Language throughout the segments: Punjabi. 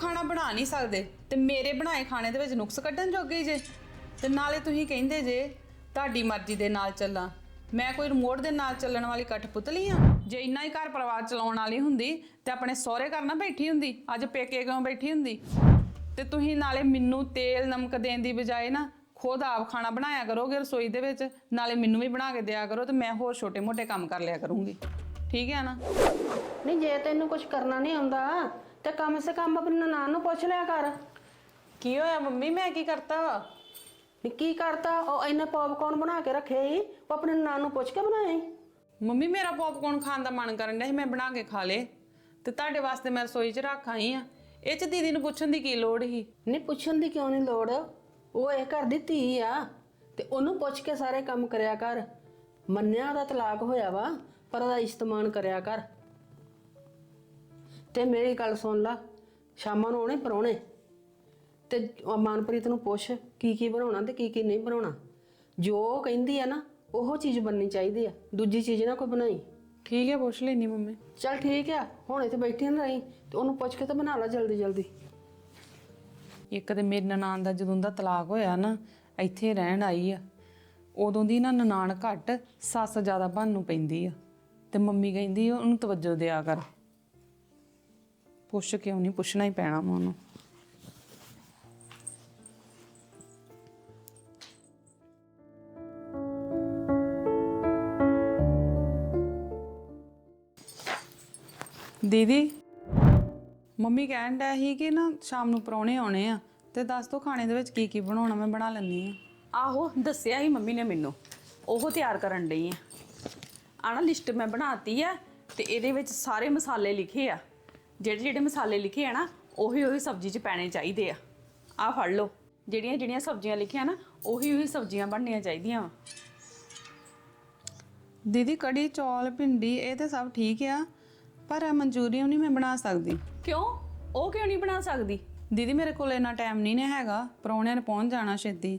ਖਾਣਾ ਬਣਾ ਨਹੀਂ ਸਕਦੇ। ਤੇ ਮੇਰੇ ਬਣਾਏ ਖਾਣੇ ਦੇ ਵਿੱਚ ਨੁਕਸ ਕੱਢਣ ਜੋਗੇ ਜੇ। ਤੇ ਨਾਲੇ ਤੁਸੀਂ ਕਹਿੰਦੇ ਜੇ, ਤੁਹਾਡੀ ਮਰਜ਼ੀ ਦੇ ਨਾਲ ਚੱਲਾਂ। ਮੈਂ ਕੋਈ ਰਿਮੋਟ ਦੇ ਨਾਲ ਚੱਲਣ ਵਾਲੀ ਕਠਪੁਤਲੀ ਆ। ਜੇ ਇੰਨਾ ਹੀ ਘਰ ਪਰਿਵਾਰ ਚਲਾਉਣ ਵਾਲੀ ਹੁੰਦੀ, ਤੇ ਆਪਣੇ ਸਹੁਰੇ ਘਰ ਨਾ ਬੈਠੀ ਹੁੰਦੀ, ਅੱਜ ਪੇਕੇ ਕਿਉਂ ਬੈਠੀ ਹੁੰਦੀ? ਤੇ ਤੁਸੀਂ ਨਾਲੇ ਮੈਨੂੰ ਤੇਲ ਨਮਕ ਦੇਣ ਦੀ ਬਜਾਏ ਨਾ ਖੁਦ ਆਪ ਖਾਣਾ ਬਣਾਇਆ ਕਰੋਗੇ ਰਸੋਈ ਦੇ ਵਿੱਚ, ਨਾਲੇ ਮੈਨੂੰ ਵੀ ਬਣਾ ਕੇ ਦਿਆ ਕਰੋ ਤੇ ਮੈਂ ਹੋਰ ਛੋਟੇ-ਮੋਟੇ ਕੰਮ ਕਰ ਲਿਆ ਕਰੂੰਗੀ। ਠੀਕ ਹੈ ਨਾ? ਨਹੀਂ, ਜੇ ਤੈਨੂੰ ਕੁਝ ਕਰਨਾ ਨਹੀਂ ਆਉਂਦਾ ਤੇ ਕਮ ਸੇ ਕਮ ਆਪਣੀ ਨਨਾਣ ਨੂੰ ਪੁੱਛ ਲਿਆ ਕਰ। ਕੀ ਹੋਇਆ ਮੰਮੀ? ਮੈਂ ਕੀ ਕਰਤਾ ਵਾ? ਵੀ ਕੀ ਕਰਤਾ? ਉਹ ਇੰਨੇ ਪੌਪਕੌਰਨ ਬਣਾ ਕੇ ਰੱਖੇ ਸੀ ਉਹ ਆਪਣੀ ਨਨਾਣ ਨੂੰ ਪੁੱਛ ਕੇ ਬਣਾਏ। ਸੀ। ਮੰਮੀ ਮੇਰਾ ਪੌਪਕੌਰਨ ਖਾਣ ਦਾ ਮਨ ਕਰਨ ਡਿਆ ਸੀ ਮੈਂ ਬਣਾ ਕੇ ਖਾ ਲੇ ਤੇ ਤੁਹਾਡੇ ਵਾਸਤੇ ਮੈਂ ਰਸੋਈ 'ਚ ਰੱਖ ਆਈ ਆ। ਇਹ 'ਚ ਦੀਦੀ ਨੂੰ ਪੁੱਛਣ ਦੀ ਕੀ ਲੋੜ ਸੀ? ਨਹੀਂ ਪੁੱਛਣ ਦੀ ਕਿਉਂ ਨਹੀਂ ਲੋੜ? ਉਹ ਇਹ ਘਰ ਦੀ ਧੀ ਆ ਤੇ ਉਹਨੂੰ ਪੁੱਛ ਕੇ ਸਾਰੇ ਕੰਮ ਕਰਿਆ ਕਰ। ਮੰਨਿਆ ਦਾ ਤਲਾਕ ਹੋਇਆ ਵਾ ਪਰ ਉਹਦਾ ਇਸਤਮਾਨ ਕਰਿਆ ਕਰ। ਤੇ ਮੇਰੀ ਗੱਲ ਸੁਣ ਲਾ ਸ਼ਾਮਾਂ ਨੂੰ ਆਉਣੇ ਪਰੋਣੇ। ਤੇ ਉਹ ਮਨਪ੍ਰੀਤ ਨੂੰ ਪੁੱਛ ਕੀ ਕੀ ਬਣਾਉਣਾ ਤੇ ਕੀ ਕੀ ਨਹੀਂ ਬਣਾਉਣਾ। ਜੋ ਉਹ ਕਹਿੰਦੀ ਆ ਨਾ ਉਹ ਚੀਜ਼ ਬਣਨੀ ਚਾਹੀਦੀ ਆ। ਦੂਜੀ ਚੀਜ਼ ਨਾ ਕੋਈ ਬਣਾਈ। ਠੀਕ ਹੈ ਪੁੱਛ ਲੈਣੀ ਮੰਮੀ। ਚਲ ਠੀਕ ਆ ਹੁਣ ਇੱਥੇ ਬੈਠੀ ਨਾ ਰਹੀ ਤੇ ਉਹਨੂੰ ਪੁੱਛ ਕੇ ਤਾਂ ਬਣਾ ਲਾ ਜਲਦੀ ਜਲਦੀ। ਇੱਕ ਤੇ ਮੇਰੀ ਨਨਾਣ ਦਾ ਜਦੋਂ ਦਾ ਤਲਾਕ ਹੋਇਆ ਨਾ ਇੱਥੇ ਰਹਿਣ ਆਈ ਆ। ਉਦੋਂ ਦੀ ਨਾ ਨਨਾਣ ਘੱਟ ਸੱਸ ਜ਼ਿਆਦਾ ਬਣ ਨੂੰ ਪੈਂਦੀ ਆ। ਤੇ ਮੰਮੀ ਕਹਿੰਦੀ ਉਹਨੂੰ ਤਵੱਜੋ ਦਿਆ ਕਰ। ਪੁੱਛ ਕਿਉਂ ਨਹੀਂ ਪੁੱਛਣਾ ਹੀ ਪੈਣਾ ਵਾ ਉਹਨੂੰ। ਦੀਦੀ, ਮੰਮੀ ਕਹਿਣ ਡਿਆ ਸੀ ਕਿ ਨਾ ਸ਼ਾਮ ਨੂੰ ਪਰੌਣੇ ਆਉਣੇ ਆ, ਤੇ ਦੱਸ ਦੋ ਖਾਣੇ ਦੇ ਵਿੱਚ ਕੀ ਕੀ ਬਣਾਉਣਾ, ਮੈਂ ਬਣਾ ਲੈਣੀ ਆ। ਆਹੋ, ਦੱਸਿਆ ਹੀ ਮੰਮੀ ਨੇ ਮੈਨੂੰ, ਉਹ ਤਿਆਰ ਕਰਨ ਡਈ ਆ। ਆਣਾ ਲਿਸਟ ਮੈਂ ਬਣਾਤੀ ਆ, ਤੇ ਇਹਦੇ ਵਿੱਚ ਸਾਰੇ ਮਸਾਲੇ ਲਿਖੇ ਆ। ਜਿਹੜੇ ਜਿਹੜੇ ਮਸਾਲੇ ਲਿਖੇ ਆ ਨਾ ਉਹੀ ਉਹੀ ਸਬਜ਼ੀ 'ਚ ਪੈਣੇ ਚਾਹੀਦੇ ਆ। ਆਹ ਫੜ ਲਓ। ਜਿਹੜੀਆਂ ਜਿਹੜੀਆਂ ਸਬਜ਼ੀਆਂ ਲਿਖੀਆਂ ਨਾ ਉਹੀ ਉਹੀ ਸਬਜ਼ੀਆਂ ਬਣਨੀਆਂ ਚਾਹੀਦੀਆਂ ਵਾ। ਦੀਦੀ ਕੜੀ ਚੌਲ ਭਿੰਡੀ ਇਹ ਤੇ ਸਭ ਠੀਕ ਆ ਪਰ ਮਨਚੂਰੀਅਨ ਨਹੀਂ ਮੈਂ ਬਣਾ ਸਕਦੀ। ਕਿਉਂ? ਉਹ ਕਿਉਂ ਨਹੀਂ ਬਣਾ ਸਕਦੀ? ਦੀਦੀ ਮੇਰੇ ਕੋਲ ਇੰਨਾ ਟਾਈਮ ਨਹੀਂ ਨੇ ਹੈਗਾ ਪਰੌਣਿਆਂ ਨੇ ਪਹੁੰਚ ਜਾਣਾ ਛੇਤੀ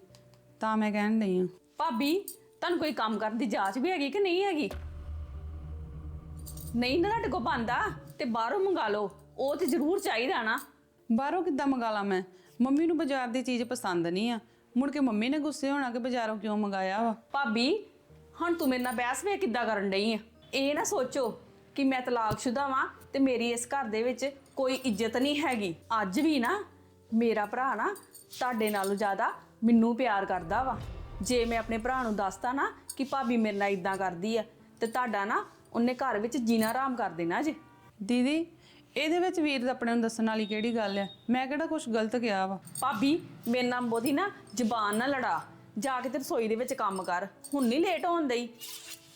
ਤਾਂ ਮੈਂ ਕਹਿਣ ਡਈ ਆ। ਭਾਬੀ ਤੁਹਾਨੂੰ ਕੋਈ ਕੰਮ ਕਰਨ ਦੀ ਜਾਂਚ ਵੀ ਹੈਗੀ ਕਿ ਨਹੀਂ ਹੈਗੀ? ਨਹੀਂ ਨਾ ਤੁਹਾਡੇ ਕੋਲ ਬੰਦਾ ਤੇ ਬਾਹਰੋਂ ਮੰਗਾ ਲਓ ਉਹ ਤੇ ਜ਼ਰੂਰ ਚਾਹੀਦਾ ਨਾ। ਬਾਹਰੋਂ ਕਿੱਦਾਂ ਮੰਗਾ ਲਾਂ ਮੈਂ? ਮੰਮੀ ਨੂੰ ਬਾਜ਼ਾਰ ਦੀ ਚੀਜ਼ ਪਸੰਦ ਨਹੀਂ ਆ। ਮੁੜ ਕੇ ਮੰਮੀ ਨੇ ਗੁੱਸੇ ਹੋਣਾ ਕਿ ਬਾਜ਼ਾਰੋਂ ਕਿਉਂ ਮੰਗਾਇਆ ਵਾ? ਭਾਬੀ ਹੁਣ ਤੂੰ ਮੇਰੇ ਨਾਲ ਬਹਿਸ ਵੇ ਕਿੱਦਾਂ ਕਰਨ ਡਈ ਆ। ਇਹ ਨਾ ਸੋਚੋ ਕਿ ਮੈਂ ਤਲਾਕਸ਼ੁਦਾ ਵਾਂ ਤੇ ਮੇਰੀ ਇਸ ਘਰ ਦੇ ਵਿੱਚ ਕੋਈ ਇੱਜ਼ਤ ਨਹੀਂ ਹੈਗੀ। ਅੱਜ ਵੀ ਨਾ ਮੇਰਾ ਭਰਾ ਨਾ ਤੁਹਾਡੇ ਨਾਲੋਂ ਜ਼ਿਆਦਾ ਮੈਨੂੰ ਪਿਆਰ ਕਰਦਾ ਵਾ। ਜੇ ਮੈਂ ਆਪਣੇ ਭਰਾ ਨੂੰ ਦੱਸਤਾ ਨਾ ਕਿ ਭਾਬੀ ਮੇਰੇ ਨਾਲ ਇਦਾਂ ਕਰਦੀ ਆ ਤੇ ਤੁਹਾਡਾ ਨਾ ਉਹਨੇ ਘਰ ਵਿੱਚ ਜੀਣਾ ਆਰਾਮ ਕਰ ਦੇਣਾ ਜੇ। ਦੀਦੀ ਇਹਦੇ ਵਿੱਚ ਵੀਰ ਆਪਣੇ ਨੂੰ ਦੱਸਣ ਵਾਲੀ ਕਿਹੜੀ ਗੱਲ ਆ? ਮੈਂ ਕਿਹੜਾ ਕੁਝ ਗਲਤ ਕਿਹਾ ਵਾ? ਭਾਬੀ ਮੇਰੇ ਨਾਲ ਬੋਦੀ ਨਾ ਜ਼ਬਾਨ ਨਾ ਲੜਾ। ਜਾ ਕੇ ਤੇ ਰਸੋਈ ਦੇ ਵਿੱਚ ਕੰਮ ਕਰ। ਹੁਣ ਨਹੀਂ ਲੇਟ ਹੋਣ ਦਈ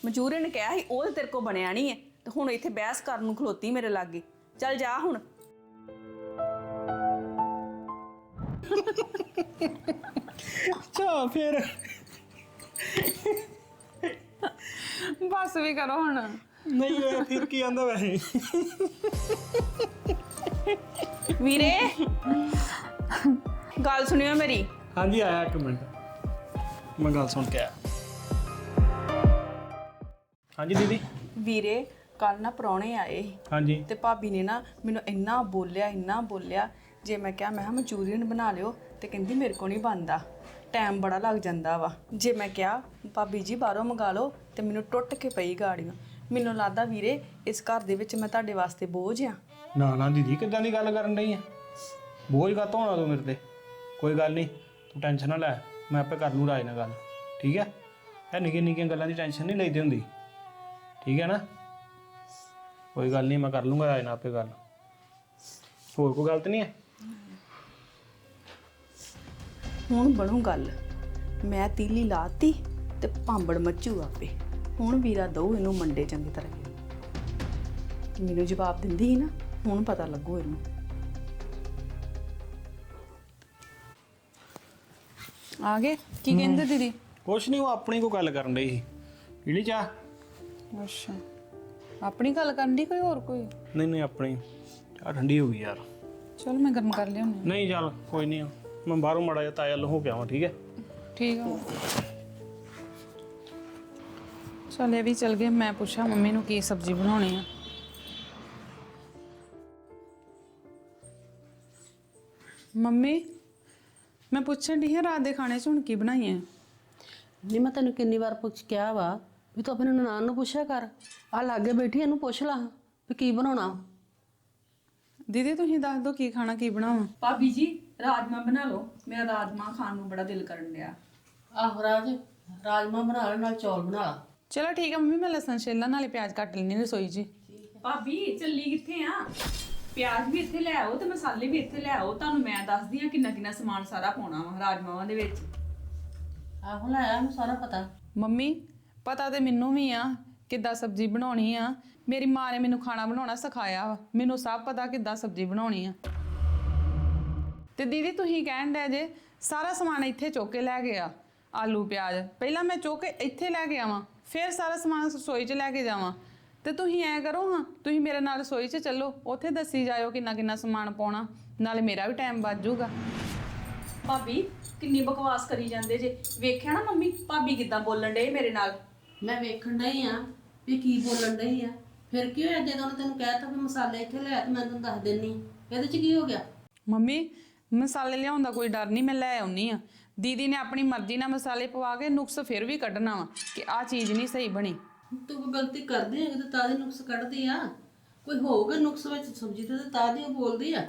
ਮਜੂਰੇ ਨੇ ਕਿਹਾ ਸੀ ਉਹ ਤੇ ਤੇਰੇ ਕੋ ਬਣਿਆ ਨਹੀਂ ਹੈ। ਤੇ ਹੁਣ ਇੱਥੇ ਬਹਿਸ ਕਰਨ ਨੂੰ ਖਲੋਤੀ ਮੇਰੇ ਲਾਗੇ। ਚੱਲ ਜਾ ਹੁਣ। ਅੱਛਾ ਫਿਰ। ਬਸ ਵੀ ਕਰੋ ਹੁਣ। ਨਹੀਂ ਹੋਇਆ ਫਿਰ ਕੀ ਆਂਦਾ ਵੈਸੇ? ਵੀਰੇ? ਗੱਲ ਸੁਣਿਓ ਮੇਰੀ। ਹਾਂਜੀ ਆਇਆ ਇੱਕ ਮਿੰਟ। ਮੈਂ ਗੱਲ ਸੁਣ ਕੇ ਆਇਆ। ਹਾਂਜੀ ਦੀਦੀ। ਵੀਰੇ ਕੱਲ ਨਾ ਪ੍ਰਾਹੁਣੇ ਆਏ ਸੀ। ਹਾਂਜੀ। ਤੇ ਭਾਬੀ ਨੇ ਨਾ ਮੈਨੂੰ ਇੰਨਾ ਬੋਲਿਆ ਇੰਨਾ ਬੋਲਿਆ। ਜੇ ਮੈਂ ਕਿਹਾ ਮੈਂ ਕਿਹਾ ਮਨਚੂਰੀਅਨ ਬਣਾ ਲਿਓ ਤੇ ਕਹਿੰਦੀ ਮੇਰੇ ਕੋ ਨਹੀਂ ਬਣਦਾ। ਟਾਈਮ ਬੜਾ ਲੱਗ ਜਾਂਦਾ ਵਾ। ਜੇ ਮੈਂ ਕਿਹਾ ਭਾਬੀ ਜੀ ਬਾਹਰੋਂ ਮੰਗਾ ਲਓ ਤੇ ਮੈਨੂੰ ਟੁੱਟ ਕੇ ਪਈ ਗਾੜੀਆਂ। ਮੈਨੂੰ ਲੱਗਦਾ ਵੀਰੇ ਇਸ ਘਰ ਦੇ ਵਿੱਚ ਮੈਂ ਤੁਹਾਡੇ ਵਾਸਤੇ ਬੋਝ ਆ। ਨਾ ਨਾ ਦੀਦੀ ਕਿੱਦਾਂ ਦੀ ਗੱਲ ਕਰਨ ਡਈ ਆ? ਬੋਝ ਕਾ ਹੋਣਾ ਤੂੰ ਮੇਰੇ ਤੇ? ਕੋਈ ਗੱਲ ਨਹੀਂ ਤੂੰ ਟੈਨਸ਼ਨ ਨਾ ਲੈ ਮੈਂ ਆਪੇ ਕਰ ਲੂ ਰਾਜ ਨਾਲ ਗੱਲ ਠੀਕ ਹੈ ਇਹ ਨਿੱਕੀਆਂ ਨਿੱਕੀਆਂ ਗੱਲਾਂ ਦੀ ਟੈਨਸ਼ਨ ਨਹੀਂ ਲਈਦੀ ਹੁੰਦੀ ਠੀਕ ਹੈ ਨਾ? ਕੋਈ ਗੱਲ ਨਹੀਂ ਮੈਂ ਕਰ ਲੂੰਗਾ ਰਾਜ ਨਾਲ ਆਪੇ ਗੱਲ। ਹੋਰ ਕੋਈ ਗਲਤ ਨਹੀਂ ਹੈ ਹੁਣ ਬਣੂ ਗੱਲ ਮੈਂ ਤੀਲੀ ਲਾਤੀ ਤੇ ਭਾਂਬੜ ਮੱਚੂ ਆਪੇ। ਹੁਣ ਵੀਰਾ ਦਊ ਇਹਨੂੰ ਮੰਡੇ ਚੰਗੀ ਤਰ੍ਹਾਂ। ਮੈਨੂੰ ਜਵਾਬ ਦਿੰਦੀ ਸੀ ਨਾ ਹੁਣ ਪਤਾ ਲੱਗੂ ਇਹਨੂੰ। ਆ ਗਏ? ਕੀ ਕਹਿੰਦੇ ਦੀਦੀ? ਕੁਛ ਨਹੀਂ ਉਹ ਆਪਣੀ ਕੋ ਗੱਲ ਕਰਨ ਡਈ ਸੀ। ਪੀਲੀ ਚਾਹ? ਅੱਛਾ। ਆਪਣੀ ਗੱਲ ਕਰਨ ਦੀ ਕੋਈ ਹੋਰ ਕੋਈ? ਨਹੀਂ ਨਹੀਂ ਆਪਣੀ। ਚਾਹ ਠੰਡੀ ਹੋ ਗਈ ਯਾਰ। ਚਲ ਮੈਂ ਗਰਮ ਕਰ ਲਿਆਉਂਦੀ ਨਹੀਂ ਚੱਲ ਕੋਈ ਨਹੀਂ ਮੈਂ ਬਾਹਰੋਂ ਮੜਾ ਜਾ ਤਾਇਆ ਲੋ ਹੋ ਕੇ ਆਵਾਂ ਠੀਕ ਹੈ? ਠੀਕ ਆ। ਚਲ ਇਹ ਵੀ ਚਲ ਗਏ ਮੈਂ ਪੁੱਛਾਂ ਮੰਮੀ ਨੂੰ ਕੀ ਸਬਜ਼ੀ ਬਣਾਉਣੀ ਆ। ਮੰਮੀ ਮੈਂ ਪੁੱਛਣ ਦੀ ਹਾਂ ਰਾਤ ਦੇ ਖਾਣੇ 'ਚ ਹੁਣ ਕੀ ਬਣਾਈ ਹੈ ਨਹੀਂ ਮੈਂ ਤੈਨੂੰ ਕਿੰਨੀ ਵਾਰ ਪੁੱਛ ਕਿਹਾ ਵਾ ਵੀ ਤੂੰ ਆਪਣੇ ਨਨਾਣ ਨੂੰ ਪੁੱਛਿਆ ਕਰ। ਆ ਲਾਗੇ ਬੈਠੀ ਇਹਨੂੰ ਪੁੱਛ ਲਾ ਵੀ ਕੀ ਬਣਾਉਣਾ। ਦੀਦੀ ਤੁਸੀਂ ਦੱਸ ਦਿਓ ਕੀ ਖਾਣਾ ਕੀ ਬਣਾਵਾਂ? ਭਾਬੀ ਜੀ ਰਾਜਮਾ ਬਣਾ ਲਓ। ਮੇਰਾ ਰਾਜਮਾ ਖਾਣ ਨੂੰ ਬੜਾ ਦਿਲ ਕਰਨ ਡਿਆ। ਆਹੋ ਰਾਜ ਰਾਜਮਾ ਬਣਾ ਲੈ ਨਾਲ ਚੌਲ ਬਣਾ ਲਾ। ਚਲੋ ਠੀਕ ਹੈ ਮੰਮੀ ਮੈਂ ਲਸਣ ਛਿੱਲਾਂ ਨਾਲੇ ਪਿਆਜ਼ ਕੱਟ ਲੈਣੀ ਰਸੋਈ 'ਚ। ਹੀ। ਭਾਬੀ ਚੱਲੀ ਕਿੱਥੇ ਆ? ਪਿਆਜ਼ ਵੀ ਇੱਥੇ ਲੈ ਆਓ ਤੇ ਮਸਾਲੇ ਵੀ ਇੱਥੇ ਲੈ ਆਓ। ਤੁਹਾਨੂੰ ਮੈਂ ਦੱਸਦੀ ਆ ਕਿੰਨਾ ਕਿੰਨਾ ਸਮਾਨ ਸਾਰਾ ਪਾਉਣਾ ਵਾ ਰਾਜਮਾਵਾਂ ਦੇ ਵਿੱਚ। ਆਹੋ ਲੈ ਆ ਮੈਨੂੰ ਸਾਰਾ ਪਤਾ। ਮੰਮੀ ਪਤਾ ਤੇ ਮੈਨੂੰ ਵੀ ਆ ਕਿੱਦਾਂ ਸਬਜ਼ੀ ਬਣਾਉਣੀ ਆ। ਮੇਰੀ ਮਾਂ ਨੇ ਮੈਨੂੰ ਖਾਣਾ ਬਣਾਉਣਾ ਸਿਖਾਇਆ ਵਾ। ਮੈਨੂੰ ਸਭ ਪਤਾ ਕਿੱਦਾਂ ਸਬਜ਼ੀ ਬਣਾਉਣੀ ਆ। ਤੇ ਦੀਦੀ ਤੁਸੀਂ ਕਹਿਣ ਡੈ ਜੇ ਸਾਰਾ ਸਮਾਨ ਇੱਥੇ ਚੁੱਕ ਕੇ ਲੈ ਗਿਆ ਆਲੂ ਪਿਆਜ਼। ਪਹਿਲਾਂ ਮੈਂ ਚੁੱਕ ਕੇ ਇੱਥੇ ਲੈ ਕੇ ਆਵਾਂ। ਫਿਰ ਸਾਰਾ ਸਮਾਨ ਰਸੋਈ 'ਚ ਲੈ ਕੇ ਜਾਵਾਂ। ਤੇ ਤੁਸੀਂ ਐ ਕਰੋ ਹਾਂ ਤੁਸੀਂ ਮੇਰੇ ਨਾਲ ਰਸੋਈ 'ਚ ਚੱਲੋ ਉੱਥੇ ਦੱਸੀ ਜਾਇਓ ਕਿੰਨਾ ਕਿੰਨਾ ਸਮਾਨ ਪਾਉਣਾ ਨਾਲੇ ਮੇਰਾ ਵੀ ਟਾਈਮ ਬਚ ਜਾਊਗਾ। ਭਾਬੀ ਕਿੰਨੀ ਬਕਵਾਸ ਕਰੀ ਜਾਂਦੇ ਜੇ। ਵੇਖਿਆ ਨਾ ਮੰਮੀ ਭਾਬੀ ਕਿੱਦਾਂ ਬੋਲਣ ਡੇ ਮੇਰੇ ਨਾਲ? ਮੈਂ ਵੇਖਣ ਡਈ ਆ ਵੀ ਕੀ ਬੋਲਣ ਡਈ ਆ। ਫਿਰ ਕੀ ਹੋਇਆ ਜਦੋਂ ਉਹਨੇ ਤੈਨੂੰ ਕਹਿਤਾ ਵੀ ਮਸਾਲੇ ਇੱਥੇ ਲੈ ਆ ਤੇ ਮੈਂ ਤੈਨੂੰ ਦੱਸ ਦਿੰਨੀ। ਇਹਦੇ ਚ ਕੀ ਹੋ ਗਿਆ? ਮੰਮੀ ਮਸਾਲੇ ਲਿਆਉਣ ਦਾ ਕੋਈ ਡਰ ਨਹੀਂ ਮੈਂ ਲੈ ਆਉਣੀ ਆ। ਦੀਦੀ ਨੇ ਆਪਣੀ ਮਰਜ਼ੀ ਨਾਲ ਮਸਾਲੇ ਪਵਾ ਕੇ ਨੁਕਸ ਫਿਰ ਵੀ ਕੱਢਣਾ ਵਾ ਕਿ ਆਹ ਚੀਜ਼ ਨਹੀਂ ਸਹੀ ਬਣੀ। ਤੂੰ ਕੋਈ ਗਲਤੀ ਕਰਦੀ ਹੈ ਕਿ ਤਾਂ ਦੇ ਨੁਕਸ ਕੱਢਦੀ ਆ। ਕੋਈ ਹੋਊਗਾ ਨੁਕਸ ਵਿੱਚ ਸਬਜ਼ੀ ਤੇ ਤਾਂ ਦੀ ਉਹ ਬੋਲਦੀ ਆ।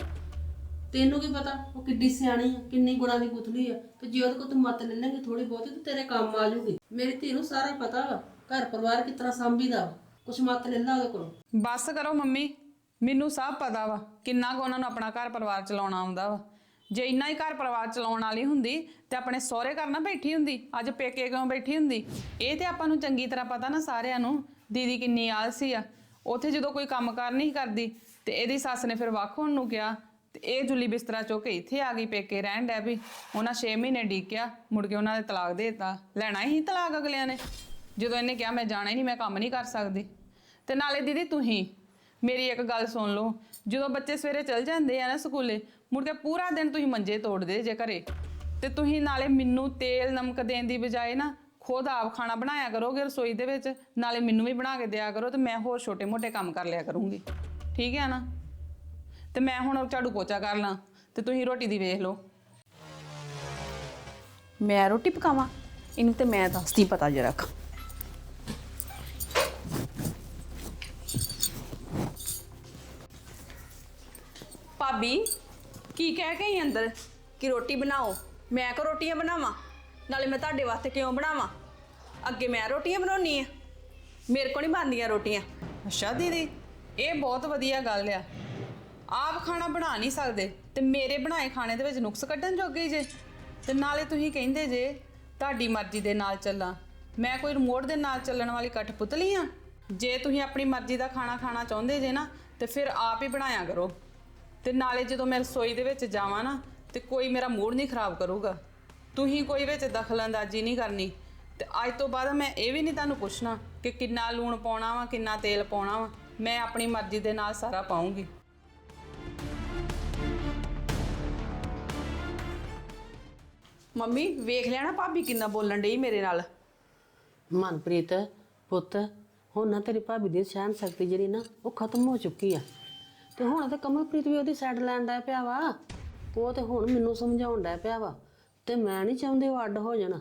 ਤੈਨੂੰ ਕੀ ਪਤਾ ਉਹ ਕਿੱਡੀ ਸਿਆਣੀ ਆ ਕਿੰਨੀ ਗੁਣਾਂ ਦੀ ਪੁੱਤਲੀ ਆ। ਤੇ ਜੇ ਉਹਦੇ ਕੋਲ ਤੂੰ ਮੱਤ ਲੈ ਲੇਂਗੀ ਥੋੜੀ ਬਹੁਤੀ ਤੇ ਤੇਰੇ ਕੰਮ ਆ ਜੂਗੀ। ਮੇਰੀ ਧੀ ਨੂੰ ਸਾਰਾ ਪਤਾ ਵਾ ਘਰ ਪਰਿਵਾਰ ਕਿਸ ਤਰ੍ਹਾਂ ਸੰਭੀਦਾ ਕੁਛ ਮੱਤ ਲੈ ਲਾ ਉਹਦੇ ਕੋਲੋਂ। ਬਸ ਕਰੋ ਮੰਮੀ ਮੈਨੂੰ ਸਭ ਪਤਾ ਵਾ ਕਿੰਨਾ ਕੁ ਉਹਨਾਂ ਨੂੰ ਆਪਣਾ ਘਰ ਪਰਿਵਾਰ ਚਲਾਉਣਾ ਆਉਂਦਾ ਵਾ। ਜੇ ਇੰਨਾ ਹੀ ਘਰ ਪਰਿਵਾਰ ਚਲਾਉਣ ਵਾਲੀ ਹੁੰਦੀ ਤੇ ਆਪਣੇ ਸਹੁਰੇ ਘਰ ਨਾ ਬੈਠੀ ਹੁੰਦੀ, ਅੱਜ ਪੇਕੇ ਕਿਉਂ ਬੈਠੀ ਹੁੰਦੀ? ਇਹ ਤੇ ਆਪਾਂ ਨੂੰ ਚੰਗੀ ਤਰ੍ਹਾਂ ਪਤਾ ਨਾ ਸਾਰਿਆਂ ਨੂੰ, ਦੀਦੀ ਕਿੰਨੀ ਆਲਸੀ ਆ। ਉੱਥੇ ਜਦੋਂ ਕੋਈ ਕੰਮ ਕਾਰ ਨਹੀਂ ਕਰਦੀ ਤੇ ਇਹਦੀ ਸੱਸ ਨੇ ਫਿਰ ਵੱਖ ਹੋਣ ਨੂੰ ਕਿਹਾ, ਤੇ ਇਹ ਜੁੱਲੀ ਬਿਸਤਰਾ ਚੁੱਕ ਕੇ ਇੱਥੇ ਆ ਗਈ ਪੇਕੇ ਰਹਿਣ ਡੈ ਵੀ। ਉਹਨਾਂ 6 ਮਹੀਨੇ ਡੀਕਿਆ, ਮੁੜ ਕੇ ਉਹਨਾਂ ਨੇ ਤਲਾਕ ਦੇ ਦਿੱਤਾ। ਲੈਣਾ ਹੀ ਤਲਾਕ ਅਗਲਿਆਂ ਨੇ। ਜਦੋਂ ਇਹਨੇ ਕਿਹਾ, ਮੈਂ ਜਾਣਾ ਹੀ ਨਹੀਂ, ਮੈਂ ਕੰਮ ਨਹੀਂ ਕਰ ਸਕਦੀ। ਤੇ ਨਾਲੇ ਦੀਦੀ ਤੁਸੀਂ, ਮੇਰੀ ਇੱਕ ਗੱਲ ਸੁਣ ਲਓ। ਜਦੋਂ ਬੱਚੇ ਸਵੇਰੇ ਚਲ ਜਾਂਦੇ ਆ ਨਾ ਸਕੂਲੇ ਮੁੜ ਕੇ ਪੂਰਾ ਦਿਨ ਤੁਸੀਂ ਮੰਜੇ ਤੋੜਦੇ ਜੇ ਘਰੇ। ਤੇ ਤੁਸੀਂ ਨਾਲੇ ਮੈਨੂੰ ਤੇਲ ਨਮਕ ਦੇਣ ਦੀ ਬਜਾਏ ਨਾ ਖੁਦ ਆਪ ਖਾਣਾ ਬਣਾਇਆ ਕਰੋਗੇ ਰਸੋਈ ਦੇ ਵਿੱਚ ਨਾਲੇ ਮੈਨੂੰ ਵੀ ਬਣਾ ਕੇ ਦਿਆ ਕਰੋ ਤੇ ਮੈਂ ਹੋਰ ਛੋਟੇ-ਮੋਟੇ ਕੰਮ ਕਰ ਲਿਆ ਕਰੂੰਗੀ। ਠੀਕ ਹੈ ਨਾ? ਤੇ ਮੈਂ ਹੁਣ ਝਾੜੂ ਪੋਚਾ ਕਰ ਲਾਂ ਤੇ ਤੁਸੀਂ ਰੋਟੀ ਦੀ ਵੇਖ ਲਓ। ਮੈਂ ਰੋਟੀ ਪਕਾਵਾਂ? ਇਹਨੂੰ ਤੇ ਮੈਂ ਦੱਸਦੀ ਪਤਾ ਜਰਾ ਕੁ। ਭਾਬੀ ਕੀ ਕਹਿ ਕੇ ਆਈ ਅੰਦਰ? ਕਿ ਰੋਟੀ ਬਣਾਓ। ਮੈਂ ਕੋ ਰੋਟੀਆਂ ਬਣਾਵਾਂ? ਨਾਲੇ ਮੈਂ ਤੁਹਾਡੇ ਵਾਸਤੇ ਕਿਉਂ ਬਣਾਵਾਂ? ਅੱਗੇ ਮੈਂ ਰੋਟੀਆਂ ਬਣਾਉਣੀ ਆ। ਮੇਰੇ ਕੋ ਨਹੀਂ ਬਣਦੀਆਂ ਰੋਟੀਆਂ। ਅੱਛਾ, ਦੀਦੀ। ਇਹ ਬਹੁਤ ਵਧੀਆ ਗੱਲ ਆ। ਆਪ ਖਾਣਾ ਬਣਾ ਨਹੀਂ ਸਕਦੇ ਤੇ ਮੇਰੇ ਬਣਾਏ ਖਾਣੇ ਦੇ ਵਿੱਚ ਨੁਕਸ ਕੱਢਣ ਜੋਗੇ ਜੇ। ਤੇ ਨਾਲੇ ਤੁਸੀਂ ਕਹਿੰਦੇ ਜੇ, ਤੁਹਾਡੀ ਮਰਜ਼ੀ ਦੇ ਨਾਲ ਚੱਲਾਂ। ਮੈਂ ਕੋਈ ਰਿਮੋਟ ਦੇ ਨਾਲ ਚੱਲਣ ਵਾਲੀ ਕਠਪੁਤਲੀ ਆ? ਜੇ ਤੁਸੀਂ ਆਪਣੀ ਮਰਜ਼ੀ ਦਾ ਖਾਣਾ ਖਾਣਾ ਚਾਹੁੰਦੇ ਜੇ ਨਾ, ਤੇ ਫਿਰ ਆਪ ਹੀ ਬਣਾਇਆ ਕਰੋ। ਤੇ ਨਾਲੇ ਜਦੋਂ ਮੈਂ ਰਸੋਈ ਦੇ ਵਿੱਚ ਜਾਵਾਂ ਨਾ ਤੇ ਕੋਈ ਮੇਰਾ ਮੂਡ ਨਹੀਂ ਖਰਾਬ ਕਰੂਗਾ। ਤੁਸੀਂ ਕੋਈ ਵਿੱਚ ਦਖਲਅੰਦਾਜ਼ੀ ਨਹੀਂ ਕਰਨੀ। ਤੇ ਅੱਜ ਤੋਂ ਬਾਅਦ ਮੈਂ ਇਹ ਵੀ ਨਹੀਂ ਤੁਹਾਨੂੰ ਪੁੱਛਣਾ ਕਿ ਕਿੰਨਾ ਲੂਣ ਪਾਉਣਾ ਵਾ ਕਿੰਨਾ ਤੇਲ ਪਾਉਣਾ ਵਾ। ਮੈਂ ਆਪਣੀ ਮਰਜ਼ੀ ਦੇ ਨਾਲ ਸਾਰਾ ਪਾਉਂਗੀ। ਮੰਮੀ ਵੇਖ ਲਿਆ ਨਾ ਭਾਬੀ ਕਿੰਨਾ ਬੋਲਣ ਡਈ ਮੇਰੇ ਨਾਲ। ਮਨਪ੍ਰੀਤ ਪੁੱਤ ਹੁਣ ਨਾ ਤੇਰੀ ਭਾਬੀ ਦੀ ਸਹਿਨ ਸ਼ਕਤੀ ਜਿਹੜੀ ਨਾ ਉਹ ਖਤਮ ਹੋ ਚੁੱਕੀ ਆ। ਤੇ ਹੁਣ ਤੇ ਕਮਲਪ੍ਰੀਤ ਵੀ ਉਹਦੀ ਸਾਈਡ ਲੈਣ ਦਾ ਪਿਆ ਵਾ ਉਹ ਤੇ ਹੁਣ ਮੈਨੂੰ ਸਮਝਾਉਣ ਦਾ ਪਿਆ ਵਾ ਤੇ ਮੈਂ ਨਹੀਂ ਚਾਹੁੰਦੇ ਉਹ ਅੱਡ ਹੋ ਜਾਣ।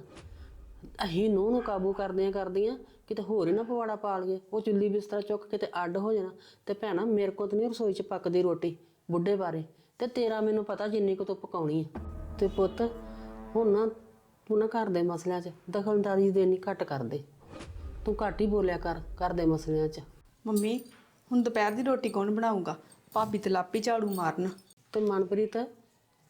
ਅਸੀਂ ਨੂੰ ਨੂੰ ਕਾਬੂ ਕਰਦਿਆਂ ਕਰਦੀਆਂ ਕਿਤੇ ਹੋਰ ਹੀ ਨਾ ਪਵਾੜਾ ਪਾ ਲਈਏ। ਉਹ ਚੁੱਲੀ ਬਿਸਤਰਾ ਚੁੱਕ ਕੇ ਤੇ ਅੱਡ ਹੋ ਜਾਣਾ। ਤੇ ਭੈਣਾ, ਮੇਰੇ ਕੋਲ ਤੇ ਨਹੀਂ ਰਸੋਈ 'ਚ ਪੱਕਦੀ ਰੋਟੀ ਬੁੱਢੇ ਬਾਰੇ। ਤੇ ਤੇਰਾ ਮੈਨੂੰ ਪਤਾ ਜਿੰਨੀ ਕੁ ਤੂੰ ਪਕਾਉਣੀ ਹੈ ਤੇ ਪੁੱਤ, ਹੁਣ ਨਾ ਤੂੰ ਨਾ ਘਰ ਦੇ ਮਸਲਿਆਂ 'ਚ ਦਖਲਅੰਦਾਜ਼ੀ ਦੇਣੀ ਘੱਟ ਕਰ ਦੇ ਤੂੰ ਘੱਟ ਹੀ ਬੋਲਿਆ ਕਰ ਘਰ ਦੇ ਮਸਲਿਆਂ 'ਚ। ਮੰਮੀ, ਹੁਣ ਦੁਪਹਿਰ ਦੀ ਰੋਟੀ ਕੌਣ ਬਣਾਊਗਾ? ਭਾਬੀ ਤੇ ਲਾਪੀ ਝਾੜੂ ਮਾਰਨ। ਤੇ ਮਨਪ੍ਰੀਤ,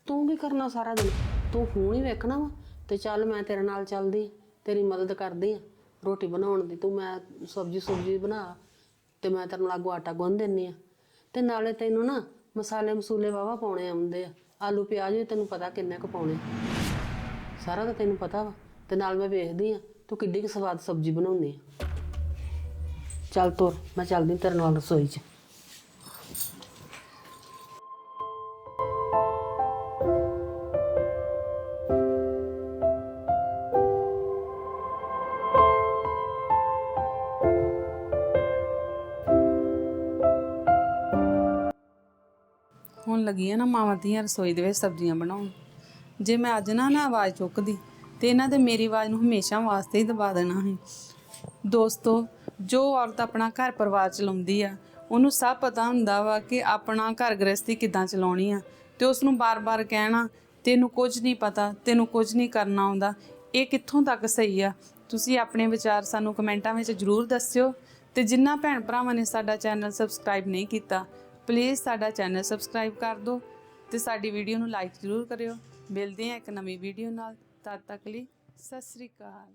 ਤੂੰ ਕੀ ਕਰਨਾ ਸਾਰਾ ਦਿਨ? ਤੂੰ ਫੋਨ ਹੀ ਵੇਖਣਾ ਵਾ ਤੇ ਚੱਲ ਮੈਂ ਤੇਰੇ ਨਾਲ ਚੱਲਦੀ, ਤੇਰੀ ਮਦਦ ਕਰਦੀ ਆ। ਰੋਟੀ ਬਣਾਉਣ ਦੀ ਤੂੰ ਮੈਂ ਸਬਜੀ ਸੁਬਜੀ ਬਣਾ ਤੇ ਮੈਂ ਤੇਰੇ ਨਾਲ ਲਾਗੂ ਆਟਾ ਗੁੰਨ ਦਿੰਨੀ ਆ। ਤੇ ਨਾਲੇ ਤੈਨੂੰ ਨਾ ਮਸਾਲੇ ਮਸੂਲੇ ਵਾਵਾ ਪਾਉਣੇ ਆਉਂਦੇ ਆ। ਆਲੂ ਪਿਆਜ਼ ਵੀ ਤੈਨੂੰ ਪਤਾ ਕਿੰਨੇ ਕੁ ਪਾਉਣੇ। ਸਾਰਾ ਤਾਂ ਤੈਨੂੰ ਪਤਾ ਵਾ। ਤੇ ਨਾਲ ਮੈਂ ਵੇਖਦੀ ਆ, ਤੂੰ ਕਿੱਡੀ ਕੁ ਸਵਾਦ ਸਬਜੀ ਬਣਾਉਣੀ ਆ। ਚੱਲ ਤੁਰ, ਮੈਂ ਚੱਲਦੀ ਤੇਰੇ ਨਾਲ ਰਸੋਈ 'ਚ। ਹੁਣ ਨਾ ਮਾਵਾਂ ਧੀਆਂ ਰਸੋਈ ਦੇ ਵਿੱਚ ਸਬਜ਼ੀਆਂ ਬਣਾਉਣ। ਜੇ ਮੈਂ ਅੱਜ ਨਾ ਨਾ ਆਵਾਜ਼ ਚੁੱਕਦੀ, ਤੇ ਇਹਨਾਂ ਤੇ ਮੇਰੀ ਆਵਾਜ਼ ਨੂੰ ਹਮੇਸ਼ਾ ਵਾਸਤੇ ਹੀ ਦਬਾ ਦੇਣਾ ਸੀ। ਦੋਸਤੋ, ਜੋ ਔਰਤ ਆਪਣਾ ਘਰ ਪਰਿਵਾਰ ਚਲਾਉਂਦੀ ਆ, ਉਹਨੂੰ ਸਭ ਪਤਾ ਹੁੰਦਾ ਵਾ ਕਿ ਆਪਣਾ ਘਰ ਗ੍ਰਸਤੀ ਕਿੱਦਾਂ ਚਲਾਉਣੀ ਆ, ਤੇ ਉਸ ਨੂੰ ਬਾਰ-ਬਾਰ ਕਹਿਣਾ, ਤੈਨੂੰ ਕੁਝ ਨਹੀਂ ਪਤਾ, ਤੈਨੂੰ ਕੁਝ ਨਹੀਂ ਕਰਨਾ ਆਉਂਦਾ। ਇਹ ਕਿੱਥੋਂ ਤੱਕ ਸਹੀ ਆ? ਤੁਸੀਂ ਆਪਣੇ ਵਿਚਾਰ ਸਾਨੂੰ ਕਮੈਂਟਾਂ ਵਿੱਚ ਜਰੂਰ ਦੱਸਿਓ, ਤੇ ਜਿਨ੍ਹਾਂ ਭੈਣ ਭਰਾਵਾਂ ਨੇ ਸਾਡਾ ਚੈਨਲ ਸਬਸਕ੍ਰਾਈਬ ਨਹੀਂ ਕੀਤਾ ਪਲੀਜ਼ ਸਾਡਾ ਚੈਨਲ ਸਬਸਕ੍ਰਾਈਬ ਕਰ ਦਿਓ ਤੇ ਸਾਡੀ ਵੀਡੀਓ ਨੂੰ ਲਾਈਕ ਜਰੂਰ ਕਰਿਓ। ਮਿਲਦੇ ਹਾਂ ਇੱਕ ਨਵੀਂ ਵੀਡੀਓ ਨਾਲ। ਤਦ ਤੱਕ ਲਈ ਸਤਿ ਸ੍ਰੀ ਅਕਾਲ।